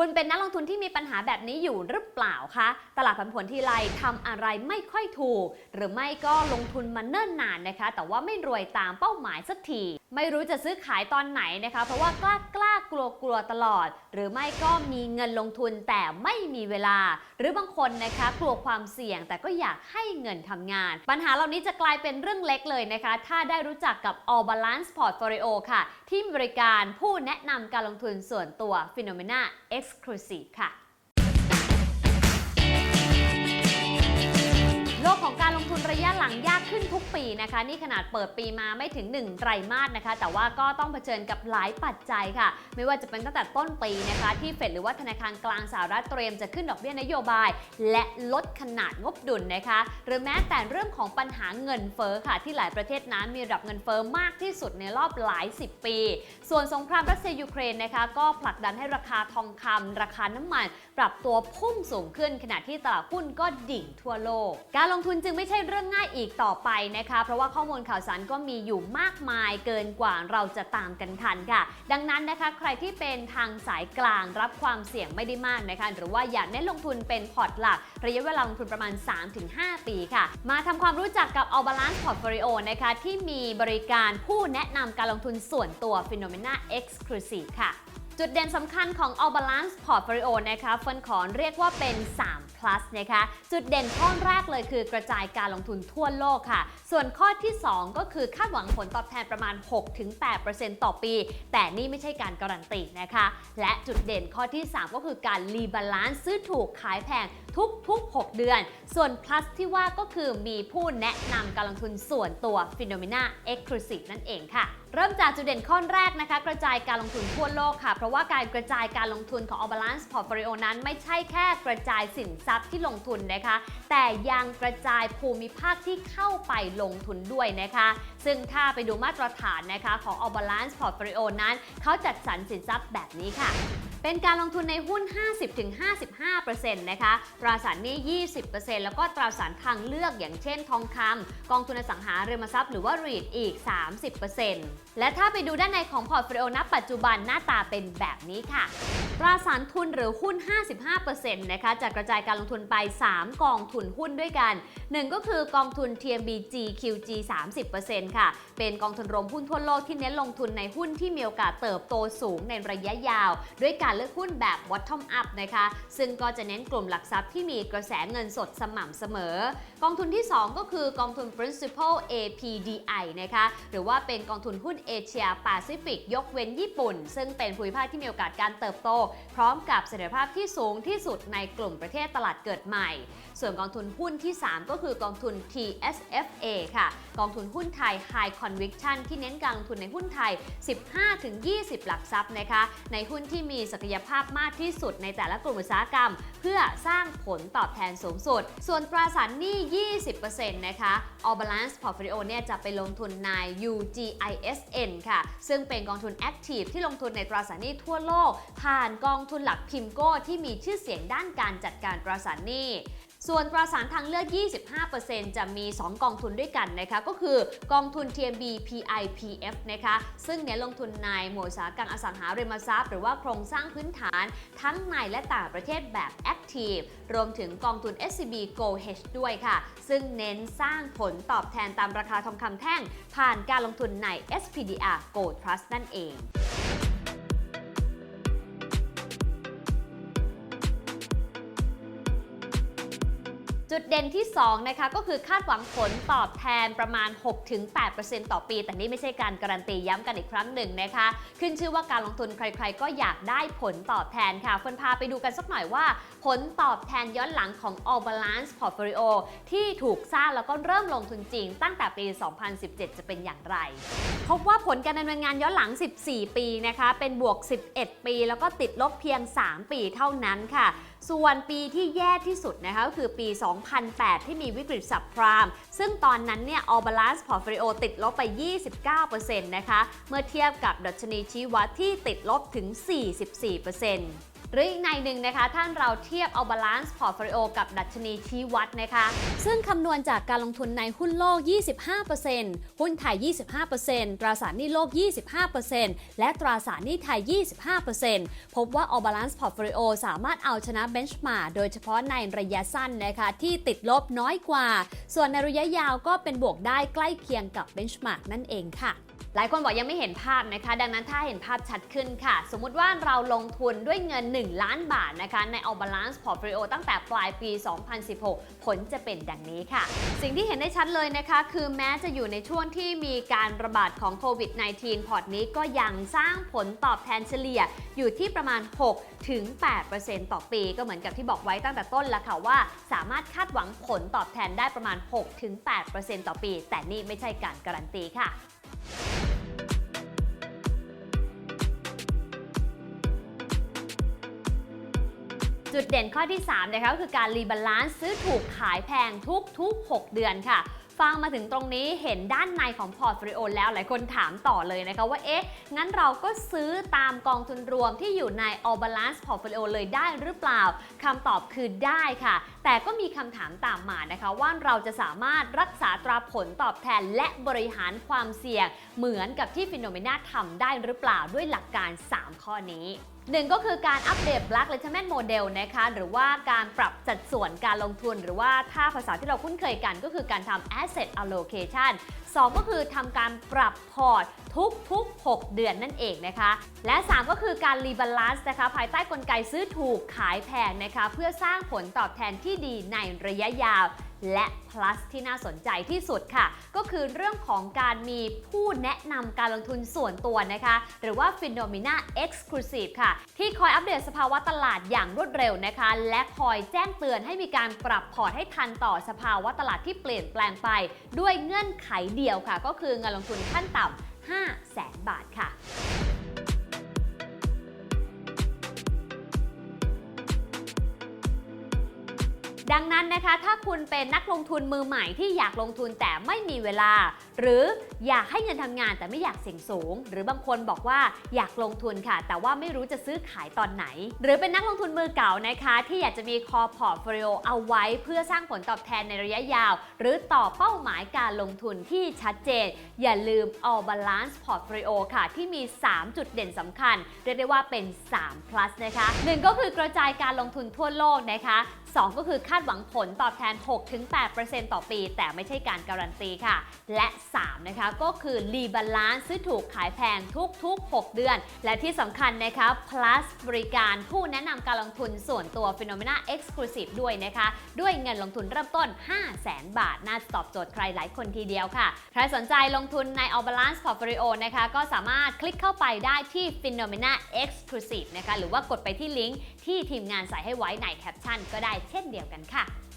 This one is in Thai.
คุณเป็นนักลงทุนที่มีปัญหาแบบนี้อยู่หรือเปล่าคะ ตลาดผันผวนทีไรทำอะไรไม่ค่อยถูก หรือไม่ก็ลงทุนมาเนิ่นนานนะคะ แต่ว่าไม่รวยตามเป้าหมายสักที ไม่รู้จะซื้อขายตอนไหนนะคะ เพราะว่ากล้ากล้ากลัวกลัวตลอด หรือไม่ก็มีเงินลงทุนแต่ไม่มีเวลา หรือบางคนนะคะกลัวความเสี่ยงแต่ก็อยากให้เงินทำงาน ปัญหาเหล่านี้จะกลายเป็นเรื่องเล็กเลยนะคะ ถ้าได้รู้จักกับ All Balance Portfolio ค่ะ ที่บริการผู้แนะนำการลงทุนส่วนตัว Phenomena Exclusive ค่ะ ของการลงทุนระยะหลังยากขึ้นทุกปีนะคะ นี่ขนาดเปิดปีมาไม่ถึง 1 ไตรมาสนะคะ แต่ว่าก็ต้องเผชิญกับหลายปัจจัยค่ะ ไม่ว่าจะเป็นตั้งแต่ต้นปีนะคะ ที่เฟดหรือว่าธนาคารกลางสหรัฐเตรียมจะขึ้นดอกเบี้ยนโยบาย และลดขนาดงบดุลนะคะ หรือแม้แต่เรื่องของปัญหาเงินเฟ้อค่ะ ที่หลายประเทศนั้นมีระดับเงินเฟ้อมากที่สุดในรอบหลาย 10 ปี ส่วนสงครามรัสเซียยูเครนนะคะก็ผลักดันให้ราคาทองคำราคาน้ำมัน ปรับตัวพุ่งสูงขึ้นขณะที่ตลาดหุ้นก็ดิ่งทั่วโลก การลงทุนจึงไม่ใช่เรื่องง่ายอีกต่อไปนะคะ เพราะว่าข้อมูลข่าวสารก็มีอยู่มากมายเกินกว่าเราจะตามกันทันค่ะ ดังนั้นนะคะ ใครที่เป็นทางสายกลางรับความเสี่ยงไม่ได้มากนะคะ หรือว่าอยากเน้นลงทุนเป็นพอร์ตหลัก ระยะเวลาลงทุนประมาณ 3-5 ปีค่ะ มาทำความรู้จักกับ a l Balance Portfolio นะคะ ที่มีบริการผู้แนะนำการลงทุนส่วนตัว Phenomena Exclusive ค่ะ จุดเด่นสำคัญของ All Balance Portfolio นะคะเฟิร์นขอเรียกว่าเป็น 3 plus นะคะ จุดเด่นข้อแรกเลยคือกระจายการลงทุนทั่วโลกค่ะ ส่วนข้อที่ 2 ก็คือคาดหวังผลตอบแทนประมาณ 6-8%ต่อปี แต่นี่ไม่ใช่การการันตีนะคะ และจุดเด่นข้อที่ 3 ก็คือการรีบาลานซ์ซื้อถูกขายแพงทุกๆ 6 เดือน ส่วน plus ที่ว่าก็คือมีผู้แนะนำการลงทุนส่วนตัว Phenomena Exclusive นั่นเองค่ะ เริ่มจากจุดเด่นข้อแรกนะคะ กระจายการลงทุนทั่วโลกค่ะ เพราะว่าการกระจายการลงทุนของ All Balance Portfolio นั้นไม่ใช่แค่กระจายสินทรัพย์ที่ลงทุนนะคะ แต่ยังกระจายภูมิภาคที่เข้าไปลงทุนด้วยนะคะ ซึ่งถ้าไปดูมาตรฐานนะคะของ All Balance Portfolio นั้น เขาจัดสรรสินทรัพย์แบบนี้ค่ะ เป็นการลงทุนในหุ้น 50-55%นะคะ ตราสารหนี้ 20%แล้วก็ตราสารทางเลือกอย่างเช่นทองคำกองทุนอสังหาริมทรัพย์หรือว่า REIT อีก 30%และถ้าไปดูด้านในของพอร์ตโฟลิโอณปัจจุบันหน้าตาเป็นแบบนี้ค่ะ ตราสารทุนหรือหุ้น 55%นะคะจะกระจายการลงทุนไป 3 กองทุนหุ้นด้วยกัน 1 ก็คือกองทุน TMB GQG 30%ค่ะ เป็นกองทุนรวมหุ้นทั่วโลกที่เน้นลงทุนในหุ้นที่มีโอกาสเติบโตสูงในระยะยาว ด้วยการเลือกหุ้นแบบ bottom up นะคะ ซึ่งก็จะเน้นกลุ่มหลักทรัพย์ที่มีกระแสเงินสดสม่ำเสมอ กองทุนที่ 2 ก็คือกองทุน principal APDI นะคะ หรือว่าเป็นกองทุนหุ้นเอเชียแปซิฟิกยกเว้นญี่ปุ่น ซึ่งเป็นภูมิภาคที่มีโอกาสการเติบโต พร้อมกับเสถียรภาพที่สูงที่สุดในกลุ่มประเทศตลาดเกิดใหม่ ส่วนกองทุนหุ้นที่ 3 ก็คือกองทุน TSFA ค่ะ กองทุนหุ้นไทย High Conviction ที่เน้นการลงทุนในหุ้นไทย 15-20 หลักทรัพย์นะคะ ในหุ้นที่มีศักยภาพมากที่สุดในแต่ละกลุ่มอุตสาหกรรม เพื่อสร้างผลตอบแทนสูงสุด ส่วนตราสารหนี้ 20%นะคะ All Balance Portfolio เนี่ยจะไปลงทุนใน UGISN ค่ะ ซึ่งเป็นกองทุน Active ที่ลงทุนในตราสารหนี้ทั่วโลก ผ่านกองทุนหลักพิมโก้ที่มีชื่อเสียงด้านการจัดการตราสารหนี้ ส่วนตราสารทางเลือก 25%จะมี 2 กองทุนด้วยกันนะคะ ก็คือกองทุน TMB PIPF นะคะ ซึ่งเน้นลงทุนในหมวดสาหกรรมอสังหาริมทรัพย์ หรือว่าโครงสร้างพื้นฐานทั้งในและต่างประเทศแบบ Active รวมถึงกองทุน SCB Go Hedge ด้วยค่ะ ซึ่งเน้นสร้างผลตอบแทนตามราคาทองคำแท่ง ผ่านการลงทุนใน SPDR Gold Trust นั่นเอง จุดเด่นที่ 2 นะคะ ก็คือคาดหวังผลตอบแทนประมาณ 6-8%ต่อปี แต่นี่ไม่ใช่การการันตีย้ำกันอีกครั้งหนึ่งนะคะ ขึ้นชื่อว่าการลงทุนใครๆ ก็อยากได้ผลตอบแทนค่ะเฟิร์นพาไปดูกันสักหน่อยว่า ผลตอบแทนย้อนหลังของ All Balance Portfolio ที่ถูกสร้างแล้วก็เริ่มลงทุนจริง ตั้งแต่ปี 2017 จะเป็นอย่างไร พบว่าผลการดำเนินงานย้อนหลัง 14 ปีนะคะ เป็นบวก 11 ปี แล้วก็ติดลบเพียง 3 ปีเท่านั้นค่ะส่วนปีที่แย่ที่สุดนะคะก็คือปี 2008 ที่มีวิกฤตสับพราม ซึ่งตอนนั้นเนี่ย All Balance Portfolio ติดลบไป 29%นะคะ เมื่อเทียบกับดัชนีชี้วัดที่ติดลบถึง 44% หรืออีกในหนึ่งนะคะท่านเราเทียบเอาบาลานซ์พอร์ตโฟลิโอกับดัชนีชี้วัดนะคะ ซึ่งคำนวณจากการลงทุนในหุ้นโลก 25%หุ้นไทย 25%ตราสารหนี้โลก 25%และตราสารหนี้ไทย 25%พบว่า All Balance Portfolio สามารถเอาชนะ Benchmark โดยเฉพาะในระยะสั้นนะคะที่ติดลบน้อยกว่า ส่วนในระยะยาวก็เป็นบวกได้ใกล้เคียงกับ Benchmark นั่นเองค่ะ หลายคนบอกยังไม่เห็นภาพนะคะ ดังนั้นถ้าเห็นภาพชัดขึ้นค่ะ สมมุติว่าเราลงทุนด้วยเงิน 1 ล้านบาทนะคะ ใน All Balance Portfolio ตั้งแต่ปลายปี 2016 ผลจะเป็นดังนี้ค่ะ สิ่งที่เห็นได้ชัดเลยนะคะ คือแม้จะอยู่ในช่วงที่มีการระบาดของโควิด -19 พอร์ตนี้ก็ยังสร้างผลตอบแทนเฉลี่ยอยู่ที่ประมาณ 6 ถึง 8%ต่อปี ก็เหมือนกับที่บอกไว้ตั้งแต่ต้นแล้วค่ะว่า สามารถคาดหวังผลตอบแทนได้ประมาณ 6 ถึง 8%ต่อปี แต่นี่ไม่ใช่การการันตีค่ะ จุดเด่นข้อที่3นะคะก็คือการรีบาลานซ์ซื้อถูกขายแพงทุกๆ 6 เดือนค่ะ ฟังมาถึงตรงนี้เห็นด้านในของพอร์ตโฟลิโอแล้วหลายคนถามต่อเลยนะคะว่าเอ๊ะ งั้นเราก็ซื้อตามกองทุนรวมที่อยู่ใน All Balance Portfolio เลยได้หรือเปล่าคำตอบคือได้ค่ะ แต่ก็มีคำถามตามมานะคะ ว่าเราจะสามารถรักษาตราผลตอบแทนและบริหารความเสี่ยง เหมือนกับที่ฟิโนเมนาทำได้หรือเปล่าด้วยหลักการ 3 ข้อนี้หนึ่งก็คือการอัปเดต Black Retirement Model นะคะ หรือว่าการปรับสัดส่วนการลงทุน หรือว่าถ้าภาษาที่เราคุ้นเคยกันก็คือการทำ Asset Allocation 2 ก็คือทำการปรับพอร์ตทุกๆ 6 เดือนนั่นเองนะคะ และ 3 ก็คือการรีบาลานซ์นะคะ ภายใต้กลไกซื้อถูกขายแพงนะคะ เพื่อสร้างผลตอบแทนที่ดีในระยะยาว และ plus ที่น่าสนใจที่สุดค่ะ ก็คือเรื่องของการมีผู้แนะนำการลงทุนส่วนตัวนะคะ หรือว่า Phenomena Exclusive ค่ะ ที่คอยอัปเดตสภาวะตลาดอย่างรวดเร็วนะคะ และคอยแจ้งเตือนให้มีการปรับพอร์ตให้ทันต่อสภาวะตลาดที่เปลี่ยนแปลงไป ด้วยเงื่อนไขเดียวค่ะ ก็คือเงินลงทุนขั้นต่ำ 5แสนบาทค่ะ ดังนั้นนะคะถ้าคุณเป็นนักลงทุนมือใหม่ที่อยากลงทุนแต่ไม่มีเวลา หรืออยากให้เงินทำงานแต่ไม่อยากเสี่ยงสูง หรือบางคนบอกว่าอยากลงทุนค่ะ แต่ว่าไม่รู้จะซื้อขายตอนไหน หรือเป็นนักลงทุนมือเก่านะคะ ที่อยากจะมีคอพอร์ตโฟลิโอเอาไว้ เพื่อสร้างผลตอบแทนในระยะยาว หรือต่อเป้าหมายการลงทุนที่ชัดเจน อย่าลืม All Balance Portfolio ค่ะ ที่มี 3 จุดเด่นสำคัญ เรียกได้ว่าเป็น 3 plus นะคะ 1 ก็คือกระจายการลงทุนทั่วโลกนะคะ2 ก็คือคาดหวังผลตอบแทน 6-8%ต่อปี แต่ไม่ใช่การการันตีค่ะ และ 3 นะคะ ก็คือรีบาลานซ์ซื้อถูกขายแพงทุก ๆ 6 เดือน และที่สำคัญนะคะ plus บริการผู้แนะนำการลงทุนส่วนตัว Phenomena Exclusive ด้วยนะคะ ด้วยเงินลงทุนเริ่มต้น 5 0 0แสนบาท น่าจะตอบโจทย์ใครหลายคนทีเดียวค่ะ ใครสนใจลงทุนใน All Balance Portfolio นะคะ ก็สามารถคลิกเข้าไปได้ที่ Phenomena Exclusive นะคะ หรือว่ากดไปที่ลิงก์ที่ทีมงานใส่ให้ไว้ในแคปชั่นก็ได้เช่นเดียวกันค่ะ